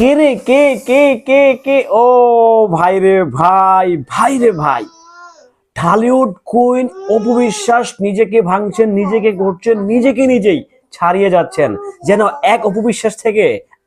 কে রে, কে কে কে কে? ও ভাই রে ভাই ভাই রে ভাই। ঢালিউড কুইন অপবিশ্বাস নিজেকে ভাঙছেন, নিজেকে গড়ছেন নিজেকে নিজেই ছাড়িয়ে যাচ্ছেন। যেন এক অপবিশ্বাস থেকে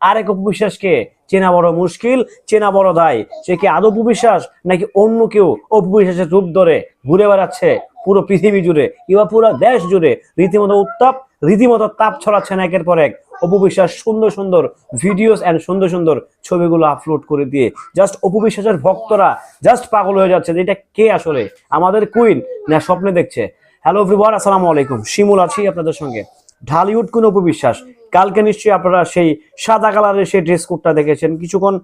আরেক অপবিশ্বাসকে চেনা বড় মুশকিল, চেনা বড় দায়। সে কি আদৌ অপবিশ্বাস নাকি অন্য কেউ অপু বিশ্বাসের রূপ ধরে ঘুরে বেড়াচ্ছে পুরো পৃথিবী জুড়ে কিংবা পুরো দেশ জুড়ে? রীতিমতো উত্তাপ, রীতিমতো তাপ ছড়াচ্ছেন একের পর এক। অপু বিশ্বাস সুন্দর সুন্দর ভিডিওস এন্ড সুন্দর সুন্দর ছবিগুলো আপলোড করে দিয়ে জাস্ট অপবিশ্বাসের ভক্তরা জাস্ট পাগল হয়ে যাচ্ছে যে এটা কে আসলে? আমাদের কুইন না স্বপ্নে দেখছে? হ্যালো এভরিওয়ান আসসালামু আলাইকুম। শিমুল আছি আপনাদের সঙ্গে। ঢালিউড কোন অপু বিশ্বাস? কালকে নিশ্চয়ই আপনারা সেই সাদা কালারের সেই ড্রেস কোডটা দেখেছেন। কিছুক্ষণ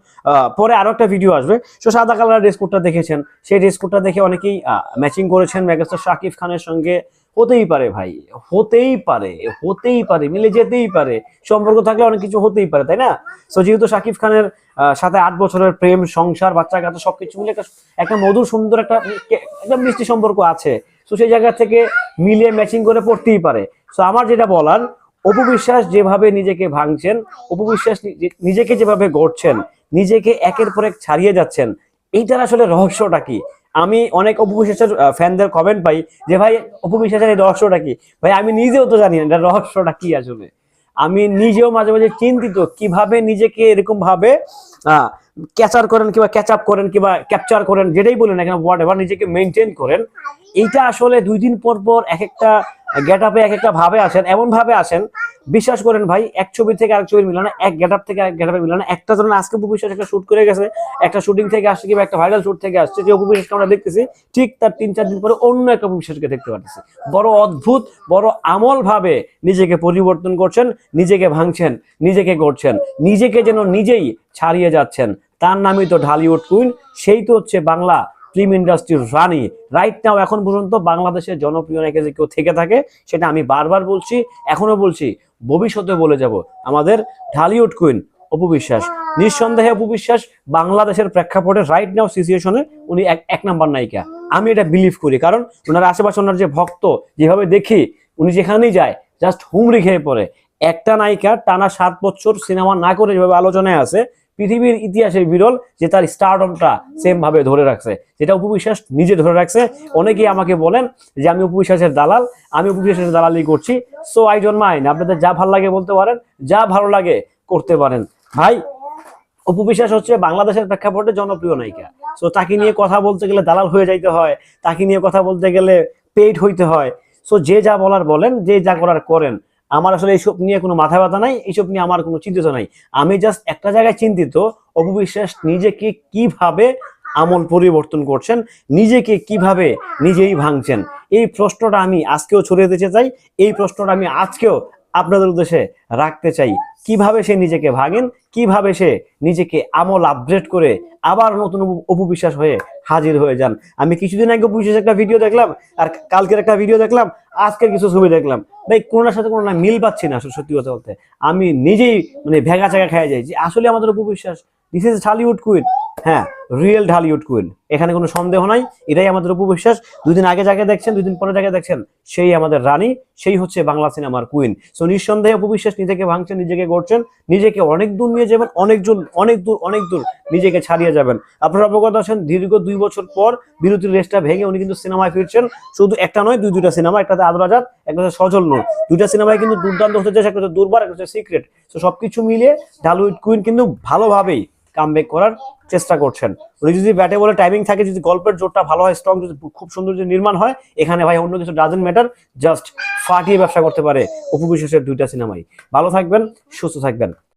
পরে আরও একটা ভিডিও আসবে। সো সাদা কালারের ড্রেস কোডটা দেখেছেন। সেই ড্রেস কোডটা দেখে অনেকেই ম্যাচিং করেছেন মেগাস্টার শাকিব খানের সঙ্গে। হতেই পারে ভাই, হতেই পারে হতেই পারে, মিলে যেতেই পারে। সম্পর্ক থাকলে অনেক কিছু হতেই পারে, তাই না? সো যেহেতু শাকিব খানের সাথে আট বছরের প্রেম, সংসার, বাচ্চা কাচ্চা সবকিছু মিলে একটা মধুর, সুন্দর একটা একটা মিষ্টি সম্পর্ক আছে। তো সেই জায়গা থেকে মিলে ম্যাচিং করে পড়তেই পারে। সো আমার যেটা বলার অপু বিশ্বাস যেভাবে নিজেকে ভাঙছেন অপু বিশ্বাস নিজে- নিজেকে যেভাবে গড়ছেন, নিজেকে একের পর এক ছাড়িয়ে যাচ্ছেন, এইটার আসলে রহস্যটা কি? আমি অনেক অপু বিশ্বাসের ফ্যানদের কমেন্ট পাই যে, ভাই অপু বিশ্বাসের এই রহস্যটা কি? ভাই, আমি নিজেও তো জানি না, এটার রহস্যটা কি আসলে? আমি নিজেও মাঝে মাঝে চিন্তিত, কীভাবে নিজেকে এরকম ভাবে ক্যাচার করেন কিংবা ক্যাচ আপ করেন কিংবা ক্যাপচার করেন, যেটাই বলেন এখানে হোয়াট এভার নিজেকে মেনটেন করেন, এইটা আসলে দুই দিন পর পর এক একটা গেট আপে এক একটা ভাবে আসেন, এমন ভাবে আসেন, বিশ্বাস করেন ভাই, এক ছবি থেকে আরেক ছবির মিলানো, এক গেট আপ থেকে এক গেট আপে মিলানো, একটা ধরুন আজকে অপু বিশ্বাস একটা শুট করে গেছে, একটা শুটিং থেকে আসছে কিংবা একটা ভাইরাল শুট থেকে আসছে, যে অপু বিশ্বাসকে আমরা দেখতেছি, ঠিক তার তিন চার দিন পরে অন্য একটা অপু বিশ্বাসকে দেখতে পাচ্ছি বড় অদ্ভুত, বড় আমল ভাবে নিজেকে পরিবর্তন করছেন, নিজেকে ভাঙছেন, নিজেকে করছেন নিজেকে যেন নিজেই ছাড়িয়ে যাচ্ছেন। তার নামই তো ঢালিউড কুইন, সেই তো হচ্ছে বাংলা ফিল্ম ইন্ডাস্ট্রির রানী। রাইট নাও এখন পর্যন্ত বাংলাদেশের জনপ্রিয় নায়িকা যে কেউ থেকে থাকে, সেটা আমি বারবার বলছি এখনও বলছি ভবিষ্যতে বলে যাব। আমাদের ঢালিউড কুইন অপু বিশ্বাস। নিঃসন্দেহে অপু বিশ্বাস, বাংলাদেশের প্রেক্ষাপটে রাইট নাও সিচুয়েশনে উনি এক এক নাম্বার নায়িকা। আমি এটা বিলিভ করি, কারণ ওনার আশেপাশে ওনার যে ভক্ত, যেভাবে দেখি, উনি যেখানেই যায় জাস্ট হুমড়ি খেয়ে পড়ে। একটা নায়িকা টানা সাত বছর সিনেমা না করে যেভাবে আলোচনায় আছে পৃথিবীর ইতিহাসে বিরল যে তার স্টারডমটা সেম ভাবে ধরে রাখছে। যেটা উপবিশ্বাস নিজে ধরে রাখছে। অনেকেই আমাকে বলেন যে, আমি উপবিশ্বাসের দালাল, আমি উপবিশ্বাসের দালালি করছি। সো আই ডোন্ট মাইন্ড আপনাদের যা ভালো লাগে বলতে পারেন, যা ভালো লাগে করতে পারেন। ভাই, উপবিশ্বাস হচ্ছে বাংলাদেশের প্রেক্ষাপটে জনপ্রিয় নায়িকা। সো তাকে নিয়ে কথা বলতে গেলে দালাল হয়ে যাইতে হয়। তাকে নিয়ে কথা বলতে গেলে পেইড হইতে হয়। সো যে যা বলার বলেন, যে যা করার করেন। আমার আসলে এইসব নিয়ে কোনো মাথা ব্যথা নাই, এইসব নিয়ে আমার কোনো চিন্তিত নাই। আমি জাস্ট একটা জায়গায় চিন্তিত, অপবিশ্বাস নিজেকে কীভাবে আমল পরিবর্তন করছেন, নিজেকে কীভাবে নিজেই ভাঙছেন? এই প্রশ্নটা আমি আজকেও ছড়িয়ে দিতে চাই, এই প্রশ্নটা আমি আজকেও আপনাদের উদ্দেশ্যে রাখতে চাই। কীভাবে সে নিজেকে ভাঙেন, কীভাবে সে নিজেকে আমল আপডেট করে আবার নতুন অপু- অপবিশ্বাস হয়ে হাজির হয়ে যান। আমি কিছুদিন আগে পুলিশের একটা ভিডিও দেখলাম, আর কালকের একটা ভিডিও দেখলাম, আজকের কিছু ছবি দেখলাম। ভাই, কোনোটার সাথে কোনো মিল পাচ্ছি না আসলে সত্যি কথা বলতে। আমি নিজেই মানে ভেগা চাকা খেয়ে যাই যে আসলে আমাদের উপবিশ্বাস। দিস ইজ ঢালিউড কুইন হ্যাঁ রিয়েল ঢালিউড কুইন এখানে কোনো সন্দেহ নাই, এটাই আমাদের উপবিশ্বাস। দুদিন আগে যাকে দেখছেন, দুদিন পরে যাকে দেখছেন, সেই আমাদের রানী, সেই হচ্ছে বাংলা সিনেমার কুইন সো নিঃসন্দেহে উপবিশ্বাস, নিজেকে ভাঙছেন, নিজেকে গড়ছেন, নিজেকে অনেক দূর নিয়ে যাবেন, অনেক দূর অনেক দূর অনেক দূর নিজেকে ছাড়িয়ে যাবেন। আপনারা অবগত আছেন, দীর্ঘ দুই বছর পর বিরতির রেস্টটা ভেঙে উনি কিন্তু সিনেমায় ফিরছেন। শুধু একটা নয়, দুই দুইটা সিনেমা একটাতে আদরাজাত একটা হচ্ছে সজল নূর। দুইটা সিনেমায় কিন্তু দুর্দান্ত হতে চাইছে একটা দুর্বার, একটা সিক্রেট তো সবকিছু মিলিয়ে ঢালিউড কুইন কিন্তু ভালোভাবেই কামব্যাক করার চেষ্টা করছেন। উনি যদি ব্যাটে বলে টাইমিং থাকে, যদি গল্পের জোরটা ভালো হয় স্ট্রং যদি খুব সুন্দর যদি নির্মাণ হয়, এখানে ভাই অন্য কিছু ডাজেন্ট ম্যাটার জাস্ট ফাটিয়ে ব্যবসা করতে পারে অপু বিশ্বাসের দুইটা সিনেমাই। ভালো থাকবেন, সুস্থ থাকবেন।